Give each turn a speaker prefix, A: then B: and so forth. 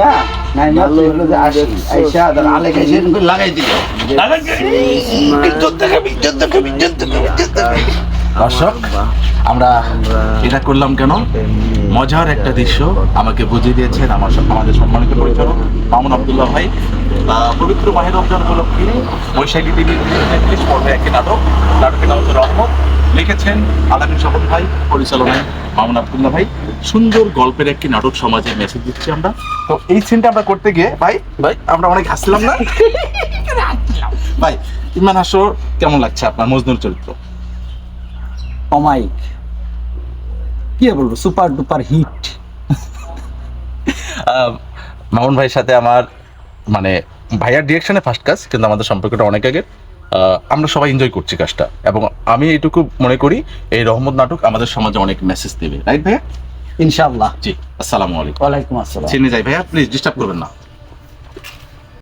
A: না? নাই হলো যে আসি। আইসা ধর লাগাই দিল। দর্শক আমরা এটা করলাম কেন? মজার একটা দৃশ্য আমাকে বুঝিয়ে দিয়েছেন আমার আমাদের সম্মানিত পরিচালক মামুন আবদুল্লাহ ভাই। আহ, পবিত্র মাহের রমজান উপলক্ষে বৈশাখী টিভি তেত্রিশ পর্বে একটি নাটক নাটকের নাম হচ্ছে রহমত। লিখেছেন আলামিন স্বপন ভাই পরিচালনায় মামুন আবদুল্লাহ ভাই। সুন্দর গল্পের একটি নাটক সমাজে মেসেজ দিচ্ছি আমরা। তো এই সিনটা আমরা করতে গিয়ে ভাই ভাই? আমরা অনেক হাসছিলাম না? ভাই ইমান হাসর কেমন লাগছে আপনার মজনুর চরিত্র?
B: অমাইক কি বলব সুপার ডুপার হিট।
C: মামুন ভাইয়ের সাথে আমার মানে ভাইয়ার ডিরেকশনে ফার্স্ট কাজ কিন্তু আমাদের সম্পর্কটা অনেক আগের। আমরা সবাই এনজয় করছি কাজটা। এবং আমি এটুকু মনে করি এই রহমত নাটক আমাদের সমাজে অনেক মেসেজ দেবে। রাইট ভাইয়া?
B: ইনশাআল্লাহ।
C: জি আসসালামু আলাইকুম।
B: ওয়ালাইকুম আসসালাম।
C: চিনে যাই ভাইয়া প্লিজ ডিস্টার্ব করবেন না।